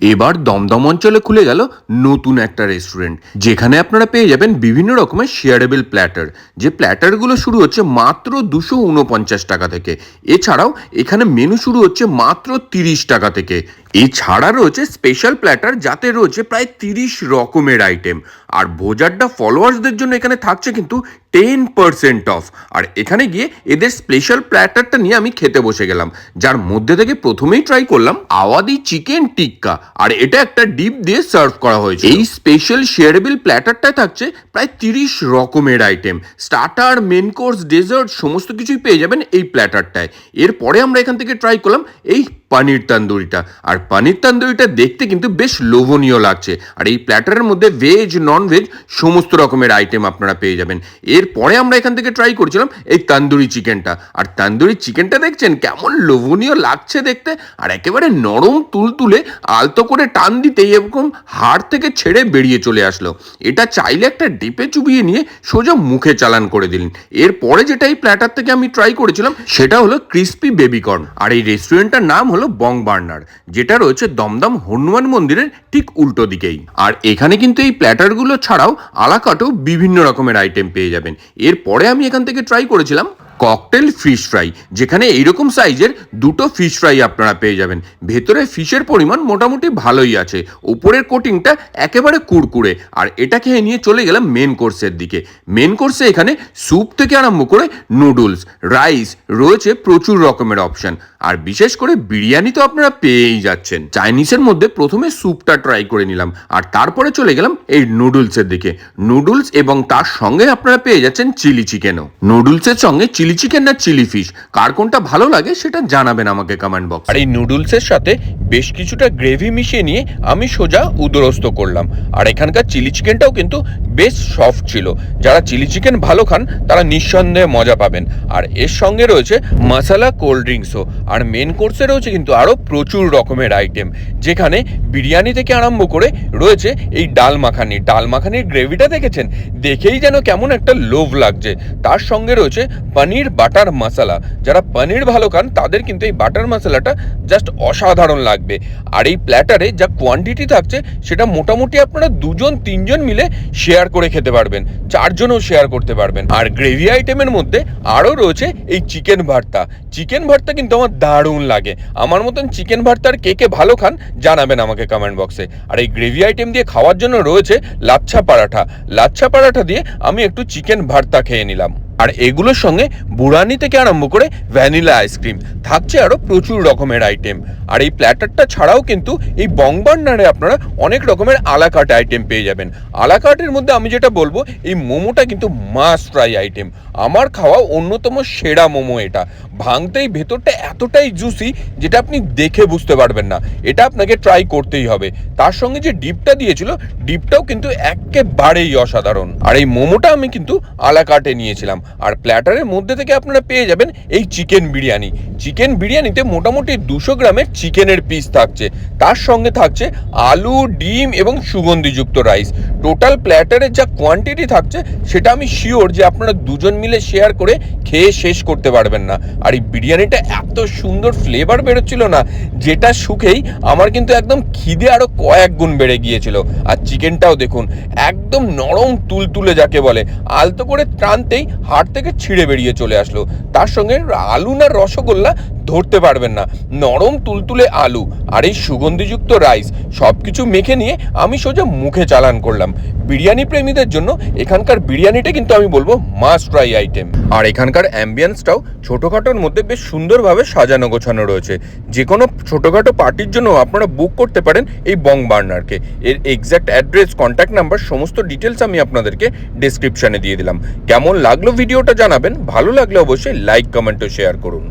এবার দমদম অঞ্চলে খুলে গেল নতুন একটা রেস্টুরেন্ট যেখানে আপনারা পেয়ে যাবেন বিভিন্ন রকমের শেয়ারেবল প্ল্যাটার যে প্ল্যাটারগুলো শুরু হচ্ছে মাত্র দুশো উনপঞ্চাশ টাকা থেকে। এছাড়াও এখানে মেনু শুরু হচ্ছে মাত্র তিরিশ টাকা থেকে। এছাড়া রয়েছে স্পেশাল প্ল্যাটার যাতে রয়েছে প্রায় তিরিশ রকমের আইটেম আর ভোজাড্ডা ফলোয়ার্সদের জন্য এখানে থাকছে কিন্তু টেন পার্সেন্ট অফ আর এখানে গিয়ে এদের স্পেশাল প্ল্যাটারটা নিয়ে আমি খেতে বসে গেলাম। যার মধ্যে থেকে প্রথমেই ট্রাই করলাম আওয়াদি চিকেন টিক্কা আর এটা একটা ডিপ দিয়ে সার্ভ করা হয়েছে এই স্পেশাল শেয়ারেবল প্ল্যাটারটায় থাকছে প্রায় তিরিশ রকমের item starter main course dessert সমস্ত কিছুই পেয়ে যাবেন এই প্ল্যাটারটায় এরপরে আমরা এখান থেকে ট্রাই করলাম এই পানির তান্দুরিটা। আর পানির তান্দুরিটা দেখতে কিন্তু বেশ লোভনীয় লাগছে। আর এই প্ল্যাটারের মধ্যে ভেজ নন ভেজ সমস্ত রকমের আইটেম আপনারা পেয়ে যাবেন। এরপরে আমরা এখান থেকে ট্রাই করছিলাম এই তান্দুরি চিকেনটা। আর তান্দুরি চিকেনটা দেখছেন কেমন লোভনীয় লাগছে দেখতে। আর একেবারে নরম তুলতুলে আলতো করে টান দিতেই এরকম হাড় থেকে ছেড়ে বেরিয়ে চলে আসলো। এটা চাইলে একটা ডিপে চুবিয়ে নিয়ে সোজা মুখে চালান করে দিলেন। এরপরে যেটা এই প্ল্যাটার থেকে আমি ট্রাই করেছিলাম, সেটা হলো ক্রিস্পি বেবিকর্ন আর এই রেস্টুরেন্টটার নাম হলো বং বার্নার, যেটা রয়েছে দমদম হনুমান মন্দিরের ঠিক উল্টো দিকেই। আর এখানে কিন্তু এই প্ল্যাটারগুলো ছাড়াও আলাকাটেও বিভিন্ন রকমের আইটেম পেয়ে যাবেন। এরপরে আমি এখান থেকে ট্রাই করেছিলাম ককটেল ফিশ ফ্রাই যেখানে এইরকম সাইজের দুটো ফিশ ফ্রাই আপনারা পেয়ে যাবেন। ভেতরে ফিশের পরিমাণ মোটামুটি ভালোই আছে উপরের কোটিংটা একেবারে কুড়কুড়ে, আর এটা খেয়ে নিয়ে চলে গেলাম মেন কোর্সের দিকে। মেন কোর্সে এখানে স্যুপ থেকে আরম্ভ করে নুডলস রাইস রয়েছে প্রচুর রকমের অপশন আর বিশেষ করে বিরিয়ানি তো আপনারা পেয়েই যাচ্ছেন। চাইনিজের মধ্যে প্রথমে স্যুপটা ট্রাই করে নিলাম, আর তারপরে চলে গেলাম এই নুডলসের দিকে। নুডলস এবং তার সঙ্গে আপনারা পেয়ে যাচ্ছেন চিলি চিকেনও নুডলসের সঙ্গে চিলি চিকেন না চিলি ফিশ। কার কোনটা ভালো লাগে সেটা জানাবেন আমাকে কমেন্ট বক্স আর এই নুডলসের সাথে বেশ কিছুটা গ্রেভি মিশিয়ে নিয়ে আমি সোজা উদরস্ত করলাম। আর এখানকার চিলি চিকেনটাও কিন্তু বেশ সফট ছিল। যারা চিলি চিকেন ভালো খান, তারা নিঃসন্দেহে মজা পাবেন। আর এর সঙ্গে রয়েছে মশালা কোল্ড ড্রিঙ্কসও। আর মেন কোর্সে রয়েছে কিন্তু আরও প্রচুর রকমের আইটেম যেখানে বিরিয়ানি থেকে আরম্ভ করে রয়েছে এই ডাল মাখানি ডাল মাখানির গ্রেভিটা দেখেছেন? দেখেই যেন কেমন একটা লোভ লাগছে। তার সঙ্গে রয়েছে পনির বাটার মশলা। যারা পনির ভালো খান, তাদের কিন্তু এই বাটার মশলাটা জাস্ট অসাধারণ লাগবে। আর এই প্ল্যাটারে যা কোয়ান্টিটি থাকছে, সেটা মোটামুটি আপনারা দুজন, তিনজন মিলে শেয়ার করে খেতে পারবেন। চারজনও শেয়ার করতে পারবেন। আর গ্রেভি আইটেমের মধ্যে আরও রয়েছে এই চিকেন ভর্তা। চিকেন ভর্তা কিন্তু আমার দারুণ লাগে। আমার মতন চিকেন ভর্তার কে কে ভালো খান, জানাবেন আমাকে কমেন্ট বক্সে আর এই গ্রেভি আইটেম দিয়ে খাওয়ার জন্য রয়েছে লাচ্ছা পরাঠা। লাচ্ছা পরাঠা দিয়ে আমি একটু চিকেন ভর্তা খেয়ে নিলাম। আর এগুলোর সঙ্গে বুড়ানি থেকে আরম্ভ করে ভ্যানিলা আইসক্রিম, থাকছে আরও প্রচুর রকমের আইটেম আর এই প্ল্যাটারটা ছাড়াও কিন্তু এই বংবান্নারে আপনারা অনেক রকমের আলাকাট আইটেম পেয়ে যাবেন। আলাকাটের মধ্যে আমি যেটা বলব, এই মোমোটা কিন্তু মাস্ট ট্রাই আইটেম আমার খাওয়া অন্যতম সেরা মোমো এটা। ভাঙতেই ভেতরটা এতটাই জুসি যেটা আপনি দেখে বুঝতে পারবেন না। এটা আপনাকে ট্রাই করতেই হবে। তার সঙ্গে যে ডিপটা দিয়েছিল, ডিপটাও কিন্তু একেবারেই অসাধারণ। আর এই মোমোটা আমি কিন্তু আলাকাটে নিয়েছিলাম। আর প্ল্যাটারের মধ্যে থেকে আপনারা পেয়ে যাবেন এই চিকেন বিরিয়ানি। চিকেন বিরিয়ানিতে মোটামুটি দুশো গ্রামের চিকেনের পিস থাকছে। তার সঙ্গে থাকছে আলু, ডিম এবং সুগন্ধিযুক্ত রাইস টোটাল প্ল্যাটারের যা কোয়ান্টিটি থাকছে, সেটা আমি শিওর যে আপনারা দুজন মিলে শেয়ার করে খেয়ে শেষ করতে পারবেন না। আর এই বিরিয়ানিটা এত সুন্দর ফ্লেভার বেরোচ্ছিল না, যেটা সুখেই আমার কিন্তু একদম খিদে আরও কয়েক গুণ বেড়ে গিয়েছিল। আর চিকেনটাও দেখুন, একদম নরম তুলতুলে যাকে বলে, আলতো করে টানতেই হাড় থেকে ছিঁড়ে বেরিয়ে চলে আসলো। তার সঙ্গে আলু না রসগোল্লা ধরতে পারবেন না। নরম তুলতুলে আলু আর এই সুগন্ধিযুক্ত রাইস সব কিছু মেখে নিয়ে আমি সোজা মুখে চালান করলাম। বিরিয়ানি প্রেমীদের জন্য এখানকার বিরিয়ানিটা কিন্তু আমি বলব মাস্ট ট্রাই আইটেম আর এখানকার অ্যাম্বিয়েন্সটাও ছোটোখাটোর মধ্যে বেশ সুন্দরভাবে সাজানো গোছানো রয়েছে। যে কোনো ছোটোখাটো পার্টির জন্য আপনারা বুক করতে পারেন এই বং বার্নারকে। এর এক্স্যাক্ট অ্যাড্রেস কন্ট্যাক্ট নাম্বার সমস্ত ডিটেলস আমি আপনাদেরকে ডেসক্রিপশানে দিয়ে দিলাম। কেমন লাগল ভিডিওটা জানাবেন, ভালো লাগলে অবশ্যই লাইক কমেন্ট ও শেয়ার করুন।